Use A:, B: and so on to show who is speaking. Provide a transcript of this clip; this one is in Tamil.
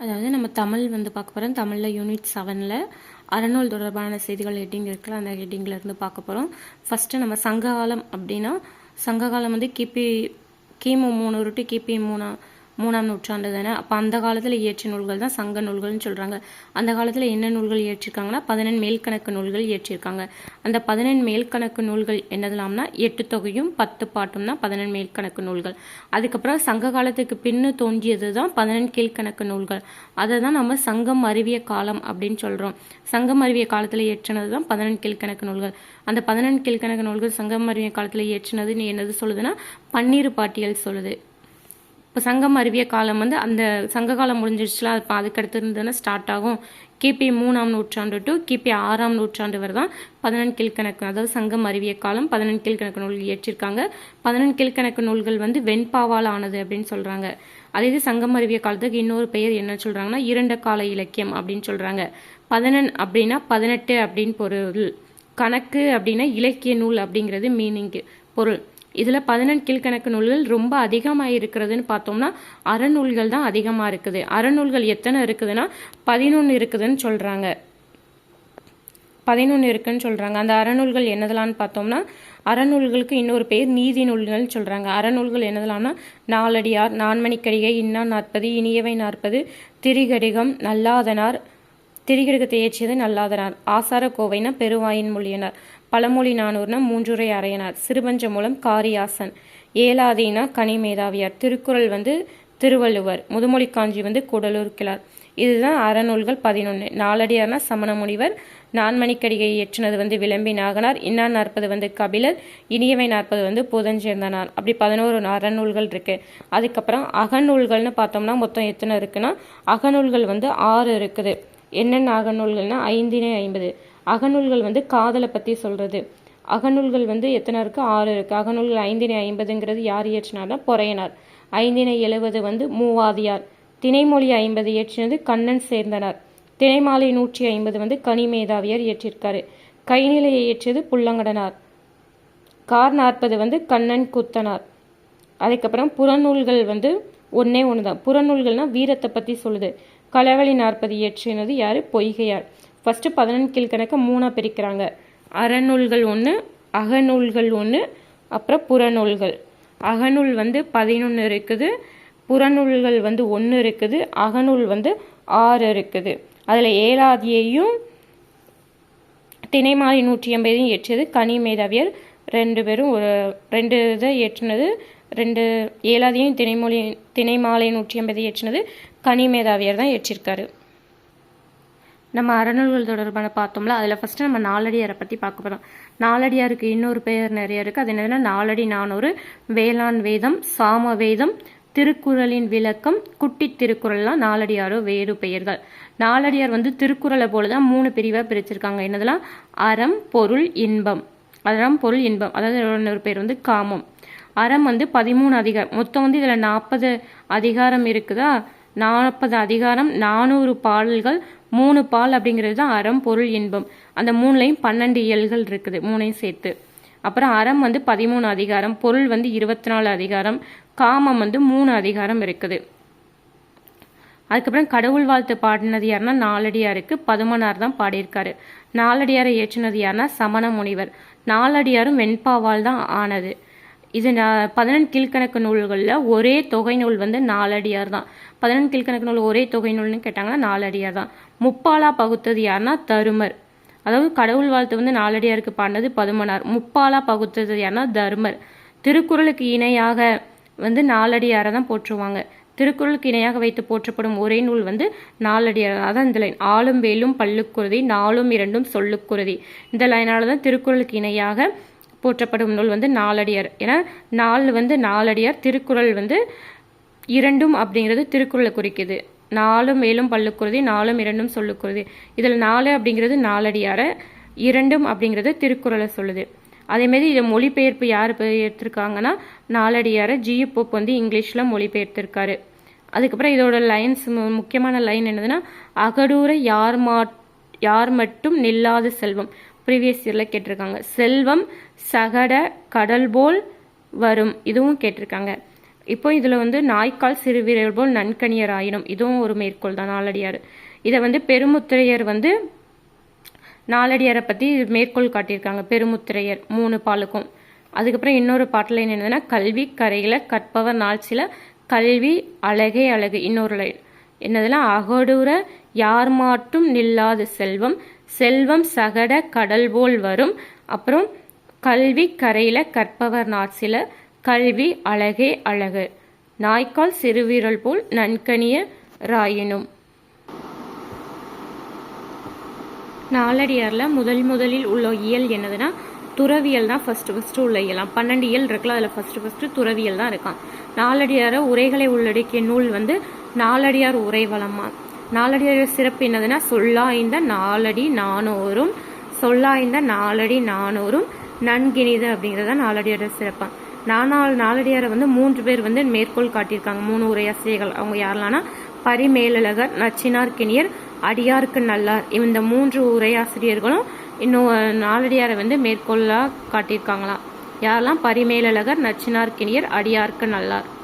A: அதாவது நம்ம தமிழ் வந்து பார்க்க போகிறோம் தமிழில் யூனிட் செவனில் அறநூல் தொடர்பான செய்திகள் ஹெட்டிங் இருக்குல்ல அந்த ஹெட்டிங்கில் இருந்து பார்க்க போகிறோம் ஃபஸ்ட்டு நம்ம சங்ககாலம் அப்படின்னா சங்ககாலம் வந்து கிபி கிமு மூணு டு கிபி மூணா மூணாம் நூற்றாண்டு தானே அப்போ அந்த காலத்தில் இயற்றிய நூல்கள் தான் சங்க நூல்கள்னு சொல்கிறாங்க அந்த காலத்தில் என்ன நூல்கள் இயற்றிருக்காங்கன்னா பதினெண் மேல்கணக்கு நூல்கள் இயற்றிருக்காங்க. அந்த பதினெண் மேல்கணக்கு நூல்கள் என்னதெல்லாம்னா எட்டு தொகையும் பத்து பாட்டும் தான் பதினெண் மேல்கணக்கு நூல்கள். அதுக்கப்புறம் சங்க காலத்துக்கு பின்னு தோன்றியது தான் பதினெண் கீழ்கணக்கு நூல்கள். அதை தான் நம்ம சங்கம் அறிவிய காலம் அப்படின்னு சொல்கிறோம் சங்கம் அறிவிய காலத்தில் இயற்றினது தான் பதினெண் கீழ்கணக்கு நூல்கள். அந்த பதினெண் கீழ்கணக்கு நூல்கள் சங்கம் அறிவிய காலத்தில் இயற்றினது நீ என்னது சொல்லுதுன்னா பன்னீர் பாட்டியல் சொல்லுது. இப்போ சங்கம் அறிவிய காலம் வந்து அந்த சங்க காலம் முடிஞ்சிடுச்சுல இப்போ அதுக்கடுத்து இருந்ததுன்னா ஸ்டார்ட் ஆகும். கிபி மூணாம் நூற்றாண்டு டு கிபி ஆறாம் நூற்றாண்டு வரை தான் பதினெண் கீழ்கணக்கு அதாவது சங்கம் அறிவிய காலம் பதினெண் கீழ்கணக்கு நூல்கள் இயற்றிருக்காங்க. பதினெண் கீழ்கணக்கு நூல்கள் வந்து வெண்பாவால் ஆனது அப்படின்னு சொல்கிறாங்க அதே இது சங்கம் அறிவிய காலத்துக்கு இன்னொரு பெயர் என்ன சொல்கிறாங்கன்னா இரண்ட கால இலக்கியம் அப்படின்னு சொல்கிறாங்க பதினெண் அப்படின்னா பதினெட்டு அப்படின்னு பொருள். கணக்கு அப்படின்னா இலக்கிய நூல் அப்படிங்கிறது மீனிங்கு பொருள். இதில் பதினெண் கீழ்கணக்கு நூல்கள் ரொம்ப அதிகமாக இருக்கிறதுன்னு பார்த்தோம்னா அறநூல்கள் தான் அதிகமாக இருக்குது. அறநூல்கள் எத்தனை இருக்குதுன்னா பதினொன்று இருக்குதுன்னு சொல்கிறாங்க பதினொன்று இருக்குன்னு சொல்கிறாங்க அந்த அறநூல்கள் என்னதெல்லாம்னு பார்த்தோம்னா அறநூல்களுக்கு இன்னொரு பேர் நீதி நூல்கள்னு சொல்கிறாங்க அறநூல்கள் என்னதெல்லாம்னா நாலடியார் நான்மணிக்கடிகை இன்னா நாற்பது இனியவை நாற்பது திரிகடிகம் நல்லாதனார் திரிகடிகத்தை ஏற்றியது நல்லாதனார். ஆசார கோவைனா பெருவாயின் மொழியினார். பழமொழி நானூறுனா மூன்றுரை அறையனார். சிறுபஞ்ச மூலம் காரியாசன். ஏலாதினா கனிமேதாவியார் திருக்குறள் வந்து திருவள்ளுவர். முதுமொழி காஞ்சி வந்து கூடலூர் கிளார் இதுதான் அறநூல்கள் பதினொன்று நாலடியார்னா சமண முனிவர். நான்மணிக்கடிகை ஏற்றினது வந்து விளம்பி நாகனார். இன்னா நாற்பது வந்து கபிலர். இனியவை நாற்பது வந்து புதஞ்சேர்ந்தனார். அப்படி பதினோரு அறநூல்கள் இருக்கு. அதுக்கப்புறம் அகநூல்கள்னு பார்த்தோம்னா மொத்தம் எத்தனை இருக்குன்னா அகநூல்கள் வந்து ஆறு இருக்குது. என்னென்ன அகநூல்கள்னா ஐந்தினை ஐம்பது. அகநூல்கள் வந்து காதலை பற்றி சொல்கிறது அகநூல்கள் வந்து எத்தனை இருக்குது ஆறு இருக்குது அகநூல்கள் ஐந்தினை ஐம்பதுங்கிறது யார் இயற்றினார்னா பொறையனார். ஐந்தினை எழுபது வந்து மூவாதியார். திணைமொழி ஐம்பது இயற்றினது கண்ணன் சேர்ந்தனார். திணைமாலை நூற்றி ஐம்பது வந்து கனிமேதாவியார் இயற்றியிருக்காரு கைநிலையை இயற்றியது புல்லங்கடனார். கார் நாற்பது வந்து கண்ணன் குத்தனார். அதுக்கப்புறம் புறநூல்கள் வந்து ஒன்றே ஒன்று தான் புறநூல்கள்னால் வீரத்தை பற்றி சொல்லுது. களவழி நாற்பது இயற்றினது யார்? பொய்கையார். ஃபஸ்ட்டு பதினெண் கீழ்கணக்கு மூணாக பிரிக்கிறாங்க. அறநூல்கள் ஒன்று அகநூல்கள் ஒன்று அப்புறம் புறநூல்கள். அகநூல் வந்து பதினொன்று இருக்குது புறநூல்கள் வந்து ஒன்று இருக்குது அகநூல் வந்து ஆறு இருக்குது. அதில் ஏழாதியையும் திணைமாறி நூற்றி ஐம்பதையும் ஏற்றியது கனி மேதாவியர். ரெண்டு பேரும் ஒரு ரெண்டு இதை ஏற்றினது ரெண்டு ஏழாதையும் திணைமொழி திணைமாலை நூற்றி ஐம்பது ஏற்றினது கனிமேதாவியர் தான் ஏற்றிருக்காரு. நம்ம அறநூல்கள் தொடர்பான பார்த்தோம்ல அதில் ஃபஸ்ட்டு நம்ம நாலடியாரை பற்றி பார்க்க போகிறோம் நாலடியாருக்கு இன்னொரு பெயர் நிறைய இருக்குது அது என்னதுன்னா நாலடி நானூறு வேளாண் வேதம் சாம வேதம் திருக்குறளின் விளக்கம் குட்டி திருக்குறள்லாம் நாலடியாரோ வேறு பெயர்கள். நாலடியார் வந்து திருக்குறளை போல தான் மூணு பிரிவாக பிரிச்சிருக்காங்க. என்னதெல்லாம் அறம் பொருள் இன்பம். அறம் பொருள் இன்பம். அதாவது இன்னொரு பேர் வந்து காமம். அறம் வந்து பதிமூணு அதிகாரம். மொத்தம் வந்து இதில் நாற்பது அதிகாரம் இருக்குதா? நாற்பது அதிகாரம் நானூறு பாடல்கள் மூணு பால் அப்படிங்கிறது தான் அறம் பொருள் இன்பம். அந்த மூணுலையும் பன்னெண்டு இயல்கள் இருக்குது மூணையும் சேர்த்து. அப்புறம் அறம் வந்து பதிமூணு அதிகாரம் பொருள் வந்து இருபத்தி நாலு அதிகாரம் காமம் வந்து மூணு அதிகாரம் இருக்குது. அதுக்கப்புறம் கடவுள் வாழ்த்து பாடினது யாருன்னா நாலடியாருக்கு பதுமனார் தான் பாடியிருக்காரு. நாலடியாரை ஏற்றினது யாருன்னா சமண முனிவர். நாலடியாரும் வெண்பாவால் தான் ஆனது. இது நான் பதினெண் கீழ்கணக்கு நூல்களில் ஒரே தொகை நூல் வந்து நாலடியார் தான். பதினெண் கீழ்கணக்கு நூல் ஒரே தொகை நூல்னு கேட்டாங்கன்னா நாலடியார் தான். முப்பாலா பகுத்தது யாருன்னா தருமர். அதாவது கடவுள் வாழ்த்து வந்து நாலடியாருக்கு பாடினது பதுமனார். முப்பாலா பகுத்தது யாருன்னா தருமர். திருக்குறளுக்கு இணையாக வந்து நாலடியாரை தான் போற்றுவாங்க. திருக்குறளுக்கு இணையாக வைத்து போற்றப்படும் ஒரே நூல் வந்து நாலடியார். அதான் இந்த லைன். ஆளும் வேலும் பல்லுக்குருதி நாலும் இரண்டும் சொல்லுக்குருதி. இந்த லைனால தான் திருக்குறளுக்கு இணையாக போற்றப்படும் நூல் வந்து நாலடியார். ஏன்னா நாலு வந்து நாலடியார் திருக்குறள் வந்து இரண்டும் அப்படிங்கிறது திருக்குறளை குறிக்குது. நாலும் மேலும் பல்லுக்குருதி நாலும் இரண்டும் சொல்லுக்குருதி. இதில் நாலு அப்படிங்கிறது நாலடியார இரண்டும் அப்படிங்கிறது திருக்குறளை சொல்லுது. அதேமாரி இதை மொழிபெயர்ப்பு யார் பெயர்த்திருக்காங்கன்னா நாலடியார ஜியு போப் வந்து இங்கிலீஷில் மொழிபெயர்த்திருக்காரு. அதுக்கப்புறம் இதோட லைன்ஸ் முக்கியமான லைன் என்னதுன்னா அகடூர யார் மா யார் மட்டும் நில்லாத செல்வம். ப்ரீவியஸ் இயரில் கேட்டிருக்காங்க. செல்வம் சகட கடல் போல் வரும். இதுவும் கேட்டிருக்காங்க. இப்போ இதில் வந்து நாய்க்கால் சிறுவீரர் போல் நன்கணியர் ஆயினும் இதுவும் ஒரு மேற்கோள் தான் நாலடியார். இதை வந்து பெருமுத்திரையர் வந்து நாலடியாரை பற்றி மேற்கோள் காட்டியிருக்காங்க. பெருமுத்திரையர் மூணு பாலுக்கும். அதுக்கப்புறம் இன்னொரு பாட்டில் என்னதுன்னா கல்வி கரையில் கற்பவர் நாள் கல்வி அழகே அழகு. இன்னொரு லைன் என்னதுன்னா அகடூர யார் மாட்டும் நில்லாத செல்வம் செல்வம் சகட கடல் போல் வரும். அப்புறம் கல்வி கரையில கற்பவர் நாட்சில கல்வி அழகே அழகு. நாய்க்கால் சிறுவீரல் போல் நன்கனிய ராயினும். நாலடியாரில் முதல் முதலில் உள்ள இயல் என்னதுன்னா துறவியல் தான் ஃபஸ்ட்டு ஃபஸ்ட்டு உள்ள இயலாம் பன்னெண்டு இயல் இருக்குல்ல அதில் ஃபஸ்ட்டு ஃபஸ்ட்டு துறவியல் தான் இருக்கான். நாலடியார உரைகளை உள்ளடக்கிய நூல் வந்து நாலடியார் உரை வளமா நாலடியார் சிறப்பு என்னதுன்னா சொல்லாய்ந்த நாலடி நானூறும் சொல்லாய்ந்த நாலடி நானூறும் நன்கினிது அப்படிங்கிறது தான் நாலடியார சிறப்பு. நானால் நாலடியாரை வந்து மூன்று பேர் வந்து மேற்கோள் காட்டியிருக்காங்க. மூணு உரையாசிரியர்கள் அவங்க யாரெல்லாம்னா பரிமேலழகர் நச்சினார் கிணியர் அடியாருக்கு நல்லார். இந்த மூன்று உரையாசிரியர்களும் இன்னும் நாலடியாரை வந்து மேற்கோளாக காட்டியிருக்காங்களாம் யாரெல்லாம்? பரிமேலழகர் நச்சினார் கிணியர் அடியாருக்கு நல்லார்.